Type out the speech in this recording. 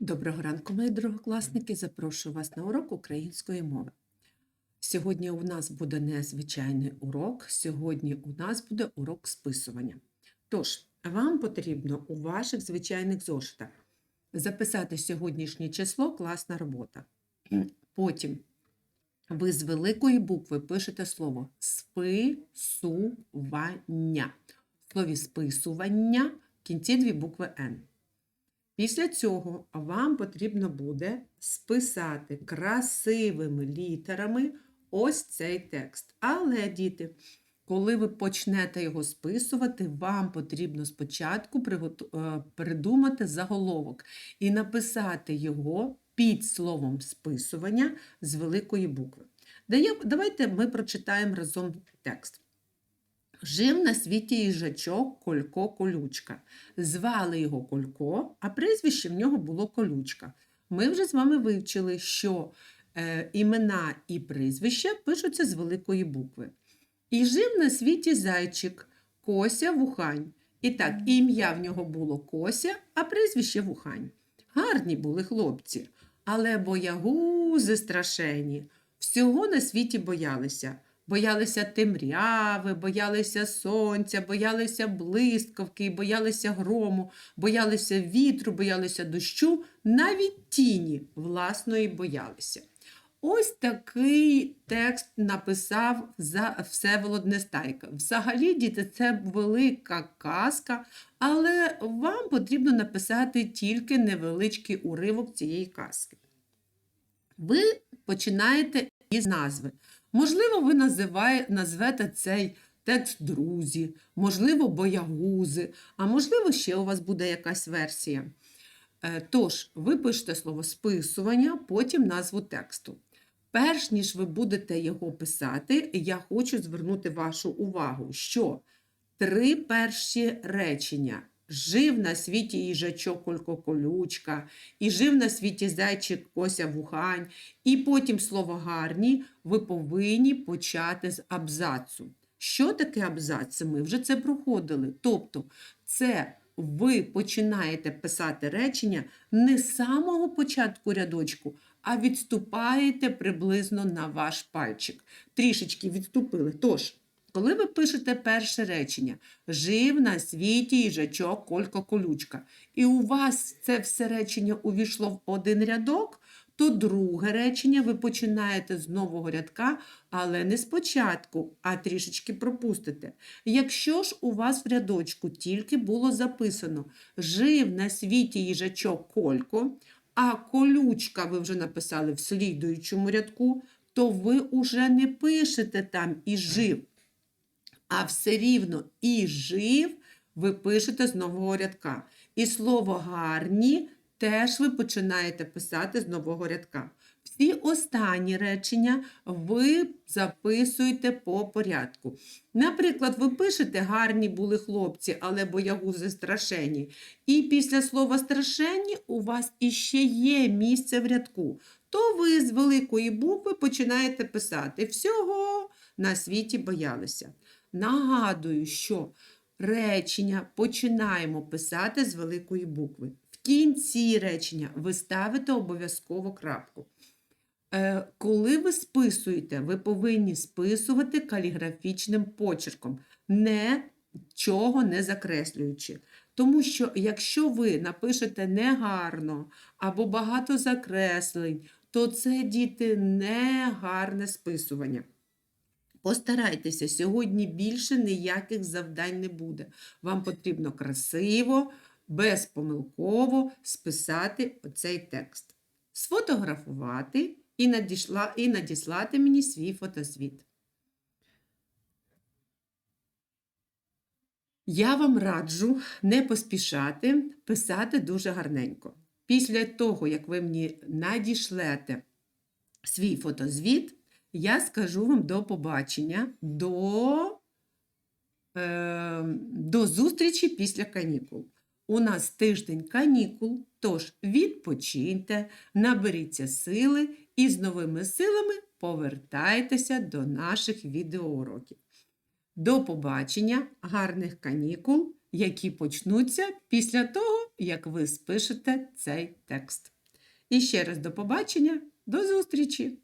Доброго ранку, мої другокласники. Запрошую вас на урок української мови. Сьогодні у нас буде незвичайний урок. Сьогодні у нас буде урок списування. Тож, вам потрібно у ваших звичайних зошитах записати сьогоднішнє число класна робота. Потім ви з великої букви пишете слово списування. В слові списування в кінці дві букви Н. Після цього вам потрібно буде списати красивими літерами ось цей текст. Але, діти, коли ви почнете його списувати, вам потрібно спочатку е, придумати заголовок і написати його під словом списування з великої букви. Давайте ми прочитаємо разом текст. Жив на світі їжачок Колько Колючка. Звали його Колько, а прізвище в нього було Колючка. Ми вже з вами вивчили, що е, імена і прізвища пишуться з великої букви. І жив на світі зайчик Кося Вухань. І так, ім'я в нього було Кося, а прізвище Вухань. Гарні були хлопці, але боягузи страшені. Всього на світі боялися. Боялися темряви, боялися сонця, боялися блискавки, боялися грому, боялися вітру, боялися дощу, навіть тіні власної боялися. Ось такий текст написав за Всеволод Нестайка. Взагалі, діти, це велика казка, але вам потрібно написати тільки невеличкий уривок цієї казки. Ви починаєте із назви. Можливо, ви називає, назвете цей текст друзі, можливо, боягузи, а можливо, ще у вас буде якась версія. Е, Тож, ви пишете слово списування, потім назву тексту. Перш ніж ви будете його писати, я хочу звернути вашу увагу, що три перші речення жив на світі їжачок Колько Колючка, і жив на світі зайчик Кося Вухань, і потім слово гарні ви повинні почати з абзацу. Що таке абзац? Ми вже це проходили. Тобто, це ви починаєте писати речення не з самого початку рядочку, а відступаєте приблизно на ваш пальчик. Трішечки відступили. Тож, коли ви пишете перше речення, жив на світі їжачок Колько Колючка, і у вас це все речення увійшло в один рядок, то друге речення ви починаєте з нового рядка, але не спочатку, а трішечки пропустите. Якщо ж у вас в рядочку тільки було записано жив на світі їжачок Колько, а колючка ви вже написали в слідуючому рядку, то ви уже не пишете там і жив, а все рівно і жив ви пишете з нового рядка. І слово гарні теж ви починаєте писати з нового рядка. Всі останні речення ви записуєте по порядку. Наприклад, ви пишете гарні були хлопці, але боягузи страшені. І після слова страшені у вас іще є місце в рядку. То ви з великої букви починаєте писати всього на світі боялися. Нагадую, що речення починаємо писати з великої букви. В кінці речення ви ставите обов'язково крапку. Е, Коли ви списуєте, ви повинні списувати каліграфічним почерком, нічого не закреслюючи. Тому що якщо ви напишете негарно або багато закреслень, то це діти не гарне списування. Постарайтеся, сьогодні більше ніяких завдань не буде. Вам потрібно красиво, безпомилково списати оцей текст, сфотографувати і, надішла, і надіслати мені свій фотозвіт. Я вам раджу не поспішати, писати дуже гарненько. Після того, як ви мені надішлете свій фотозвіт, я скажу вам до побачення, до, е, до зустрічі після канікул. У нас тиждень канікул, тож відпочиньте, наберіться сили і з новими силами повертайтеся до наших відеоуроків. До побачення, гарних канікул! які почнуться після того, як ви спишете цей текст. І ще раз до побачення, до зустрічі!